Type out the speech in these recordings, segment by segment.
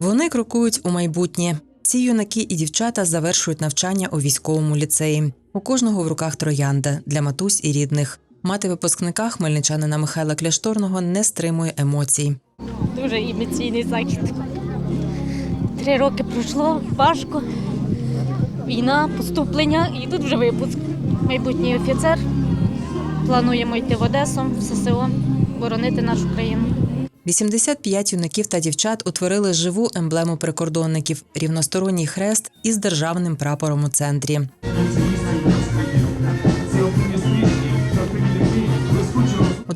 Вони крокують у майбутнє. Ці юнаки і дівчата завершують навчання у військовому ліцеї. У кожного в руках троянда для матусь і рідних. Мати випускника хмельничанина Михайла Кляшторного не стримує емоцій. Дуже емоційний захід. Три роки пройшло важко. Війна, поступлення і тут вже випуск. Майбутній офіцер. Плануємо йти в Одесу, в ССО, боронити нашу країну. 85 юнаків та дівчат утворили живу емблему прикордонників рівносторонній хрест із державним прапором у центрі.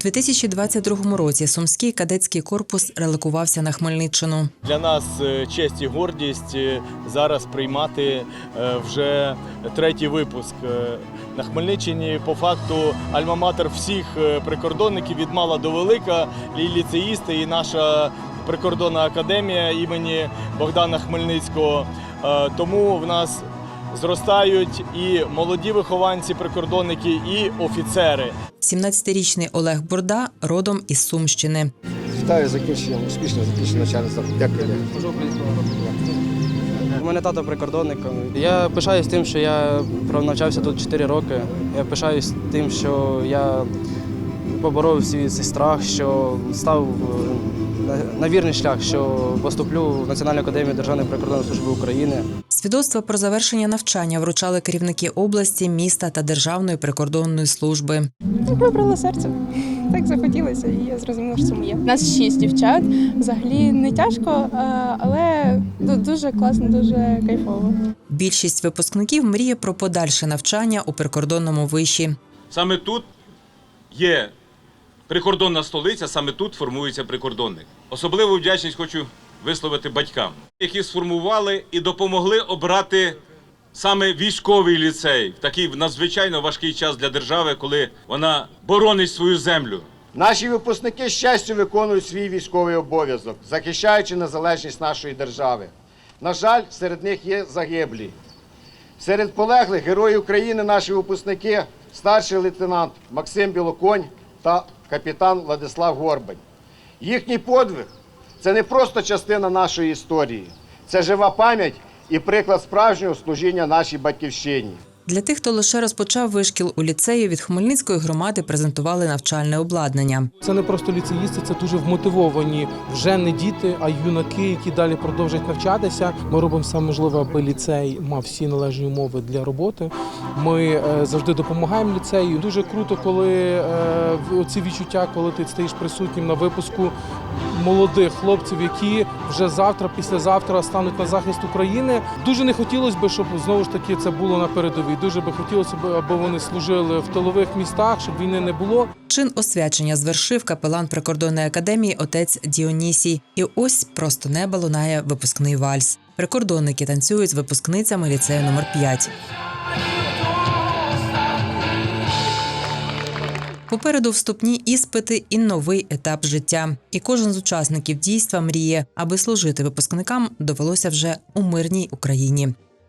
2022 році Сумський кадетський корпус релокувався на Хмельниччину. Для нас е, честь і гордість е, зараз приймати е, вже третій випуск. На Хмельниччині по факту альма-матер всіх прикордонників від мала до велика, і ліцеїсти, і наша прикордонна академія імені Богдана Хмельницького. Тому в нас зростають і молоді вихованці прикордонники, і офіцери. 17-річний Олег Бурда родом із Сумщини. Вітаю з закінченням, успішно закінчення закладу. Дякую. У мене тато прикордонник. Я пишаюсь тим, що я навчався тут 4 роки. Я пишаюсь тим, що я поборов свій цей страх, що став е, на- на вірний шлях, що поступлю в Національну академію Державної прикордонної служби України. Свідоцтва про завершення навчання вручали керівники області, міста та Державної прикордонної служби. Вибрала серце. Так захотілося, і я зрозуміла, що це моє. Нас шість дівчат. Взагалі не тяжко, але дуже класно, дуже кайфово. Більшість випускників мріє про подальше навчання у прикордонному виші. Саме тут є прикордонна столиця, саме тут формується прикордонник. Особливу вдячність хочу висловити батькам, які сформували і допомогли обрати саме військовий ліцей в такий надзвичайно важкий час для держави, коли вона боронить свою землю. Наші випускники щастю виконують свій військовий обов'язок, захищаючи незалежність нашої держави. На жаль, серед них є загиблі. Серед полеглих героїв України наші випускники старший лейтенант Максим Білоконь та капітан Владислав Горбань. Їхній подвиг це не просто частина нашої історії, це жива пам'ять і приклад справжнього служіння нашій батьківщині. Для тих, хто лише розпочав вишкіл у ліцеї, від Хмельницької громади презентували навчальне обладнання. Це не просто ліцеїсти, це дуже вмотивовані вже не діти, а юнаки, які далі продовжать навчатися. Ми робимо все можливе, аби ліцей мав всі належні умови для роботи. Ми е, завжди допомагаємо ліцею. Дуже круто, коли е, оці відчуття, коли ти стоїш присутнім на випуску молодих хлопців, які вже завтра, післязавтра стануть на захист України. Дуже не хотілося б, щоб знову ж таки це було на передовій. Дуже би хотілося б, аби вони служили в тилових містах, щоб війни не було. Чин освячення звершив капелан прикордонної академії отець Діонісій. І ось просто неба лунає випускний вальс. Прикордонники танцюють з випускницями ліцею номер 5 Попереду вступні іспити і новий етап життя. І кожен з учасників дійства мріє, аби служити випускникам довелося вже у мирній Україні.